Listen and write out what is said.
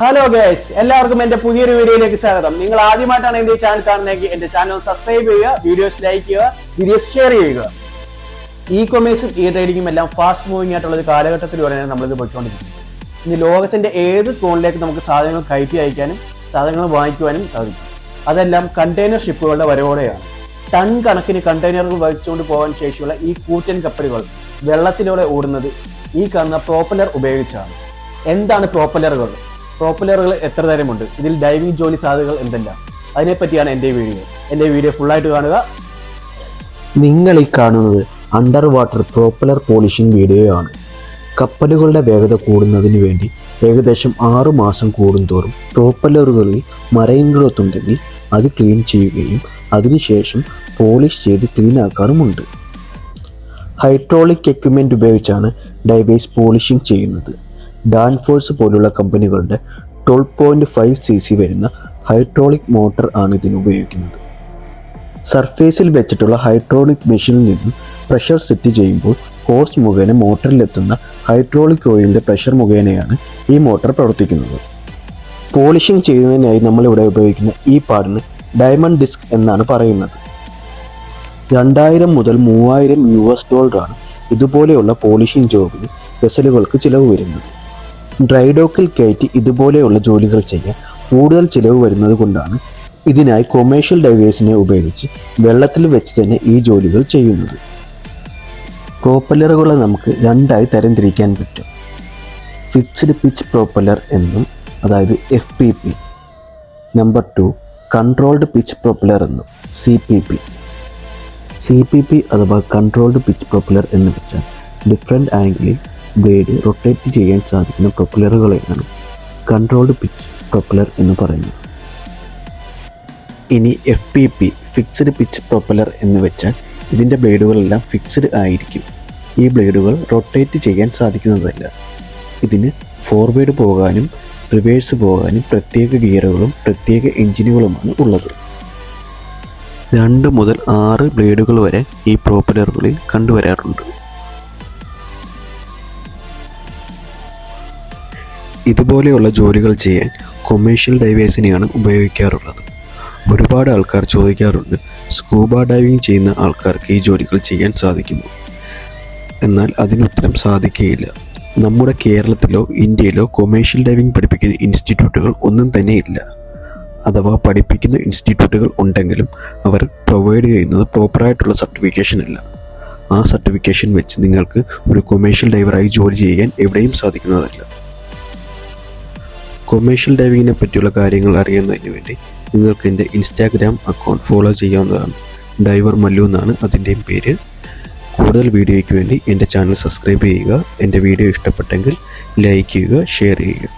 Hello guys എല്ലാവർക്കും എന്റെ പുതിയൊരു വീഡിയോയിലേക്ക് സ്വാഗതം. നിങ്ങൾ ആദ്യമായിട്ടാണ് എന്റെ ചാനൽ കാണുന്നതെങ്കിൽ എന്റെ ചാനൽ സബ്സ്ക്രൈബ് ചെയ്യുക വീഡിയോസ് ലൈക്ക് ചെയ്യുക വീഡിയോസ് ഷെയർ ചെയ്യുക. ഇ കൊമേഴ്സും ഇ ട്രേഡിങ്ങും എല്ലാം ഫാസ്റ്റ് മൂവിംഗ് ആയിട്ടുള്ള ഒരു കാലഘട്ടത്തിൽ നമ്മൾ നമ്മളിത് പോയിക്കൊണ്ടിരിക്കുന്നത്. ഇന്ന് ലോകത്തിന്റെ ഏത് കോണിലേക്ക് നമുക്ക് സാധനങ്ങൾ കയറ്റി അയക്കാനും സാധനങ്ങൾ വാങ്ങിക്കുവാനും സാധിക്കും. അതെല്ലാം കണ്ടെയ്നർ ഷിപ്പുകളുടെ വരവോടെയാണ്. ടൺ കണക്കിന് കണ്ടെയ്നറുകൾ വലിച്ചുകൊണ്ട് പോകാൻ ശേഷിയുള്ള ഈ കൂറ്റൻ കപ്പലുകൾ വെള്ളത്തിലൂടെ ഓടുന്നത് ഈ കാണുന്ന പ്രോപ്പലർ ഉപയോഗിച്ചാണ്. എന്താണ് പ്രോപ്പലറുകൾ പ്രോപ്പലറുകൾ എത്ര തരമുണ്ട്? ഇതിൽ ഡൈവിംഗ് ജോലി സാധ്യതകൾ എന്തെല്ലാം? അതിനെപ്പറ്റിയാണ് എന്റെ വീഡിയോ എന്റെ വീഡിയോ ഫുള്ളായിട്ട് കാണുക. നിങ്ങൾ ഈ കാണുന്നത് under water propeller polishing video ആണ്. കപ്പലുകളുടെ വേഗത കൂടുന്നതിന് വേണ്ടി ഏകദേശം ആറു മാസം കൂടുന്തോറും പ്രോപ്പലറുകളിൽ മരയിൻകളൊത്തുണ്ടെങ്കിൽ അത് ക്ലീൻ ചെയ്യുകയും അതിനുശേഷം പോളിഷ് ചെയ്ത് ക്ലീൻ ആക്കാറുമുണ്ട്. ഹൈഡ്രോളിക് എക്യുപ്മെന്റ് ഉപയോഗിച്ചാണ് ഡൈവേസ് പോളിഷിംഗ് ചെയ്യുന്നത്. ഡാൻഫോഴ്സ് പോലുള്ള കമ്പനികളുടെ twelve point five C C വരുന്ന ഹൈഡ്രോളിക് മോട്ടർ ആണ് ഇതിന് ഉപയോഗിക്കുന്നത്. സർഫേസിൽ വെച്ചിട്ടുള്ള ഹൈഡ്രോളിക് മെഷീനിൽ നിന്നും പ്രഷർ സെറ്റ് ചെയ്യുമ്പോൾ ഹോസ് മുഖേന മോട്ടറിലെത്തുന്ന ഹൈഡ്രോളിക് ഓയിലിന്റെ പ്രഷർ മുഖേനയാണ് ഈ മോട്ടോർ പ്രവർത്തിക്കുന്നത്. പോളിഷിംഗ് ചെയ്യുന്നതിനായി നമ്മളിവിടെ ഉപയോഗിക്കുന്ന ഈ പാടിന് ഡയമണ്ട് ഡിസ്ക് എന്നാണ് പറയുന്നത്. രണ്ടായിരം മുതൽ മൂവായിരം യു എസ് ഡോളറാണ് ഇതുപോലെയുള്ള പോളിഷിംഗ് ജോബിന് വെസലുകൾക്ക് ചിലവ് വരുന്നത്. ഡ്രൈഡോക്കിൽ കയറ്റി ഇതുപോലെയുള്ള ജോലികൾ ചെയ്യാൻ കൂടുതൽ ചിലവ് വരുന്നത് കൊണ്ടാണ് ഇതിനായി കൊമേഴ്ഷ്യൽ ഡൈവേഴ്സിനെ ഉപയോഗിച്ച് വെള്ളത്തിൽ വെച്ച് തന്നെ ഈ ജോലികൾ ചെയ്യുന്നത്. പ്രോപ്പല്ലറുകളെ നമുക്ക് രണ്ടായി തരംതിരിക്കാൻ പറ്റും. ഫിക്സ്ഡ് പിച്ച് പ്രോപ്പല്ലർ എന്നും അതായത് F P P number two controlled pitch propeller എന്നും C P P C P P അഥവാ കൺട്രോൾഡ് പിച്ച് പ്രൊപ്പലർ എന്ന് വെച്ചാൽ ഡിഫറെന്റ് ആംഗിളിൽ ബ്ലേഡ് റൊട്ടേറ്റ് ചെയ്യാൻ സാധിക്കുന്ന പ്രൊപ്പലറുകളെയാണ് കൺട്രോൾഡ് പിച്ച് പ്രൊപ്പലർ എന്ന് പറയുന്നത്. ഇനി F P P fixed pitch propeller എന്ന് വെച്ചാൽ ഇതിന്റെ ബ്ലേഡുകളെല്ലാം ഫിക്സഡ് ആയിരിക്കും. ഈ ബ്ലേഡുകൾ റൊട്ടേറ്റ് ചെയ്യാൻ സാധിക്കുന്നതല്ല. ഇതിന് ഫോർവേഡ് പോകാനും റിവേഴ്സ് പോകാനും പ്രത്യേക ഗിയറുകളും പ്രത്യേക എഞ്ചിനുകളുമാണ് ഉള്ളത്. രണ്ട് മുതൽ ആറ് ബ്ലേഡുകൾ വരെ ഈ പ്രോപ്പലറുകളിൽ കണ്ടുവരാറുണ്ട്. ഇതുപോലെയുള്ള ജോലികൾ ചെയ്യാൻ കൊമേഴ്ഷ്യൽ ഡൈവേഴ്സിനെയാണ് ഉപയോഗിക്കാറുള്ളത്. ഒരുപാട് ആൾക്കാർ ചോദിക്കാറുണ്ട് സ്കൂബ ഡൈവിംഗ് ചെയ്യുന്ന ആൾക്കാർക്ക് ഈ ജോലികൾ ചെയ്യാൻ സാധിക്കുമോ? എന്നാൽ അതിനുത്തരം സാധിക്കുകയില്ല. നമ്മുടെ കേരളത്തിലോ ഇന്ത്യയിലോ കൊമേഴ്ഷ്യൽ ഡൈവിംഗ് പഠിപ്പിക്കുന്ന ഇൻസ്റ്റിറ്റ്യൂട്ടുകൾ ഒന്നും തന്നെ ഇല്ല അഥവാ പഠിപ്പിക്കുന്ന ഇൻസ്റ്റിറ്റ്യൂട്ടുകൾ ഉണ്ടെങ്കിലും അവർ പ്രൊവൈഡ് ചെയ്യുന്നത് പ്രോപ്പറായിട്ടുള്ള സർട്ടിഫിക്കേഷൻ അല്ല. ആ സർട്ടിഫിക്കേഷൻ വെച്ച് നിങ്ങൾക്ക് ഒരു കൊമേഴ്ഷ്യൽ ഡൈവറായി ജോലി ചെയ്യാൻ എവിടെയും സാധിക്കുന്നതല്ല. കൊമേഴ്ഷ്യൽ ഡൈവിങ്ങിനെ പറ്റിയുള്ള കാര്യങ്ങൾ അറിയുന്നതിന് വേണ്ടി നിങ്ങൾക്ക് എന്റെ ഇൻസ്റ്റാഗ്രാം അക്കൗണ്ട് ഫോളോ ചെയ്യാവുന്നതാണ്. ഡൈവർ മല്ലു എന്നാണ് അതിന്റെയും പേര്. കൂടുതൽ വീഡിയോയ്ക്ക് വേണ്ടി എന്റെ ചാനൽ സബ്സ്ക്രൈബ് ചെയ്യുക. എന്റെ വീഡിയോ ഇഷ്ടപ്പെട്ടെങ്കിൽ ലൈക്ക് ചെയ്യുക ഷെയർ ചെയ്യുക.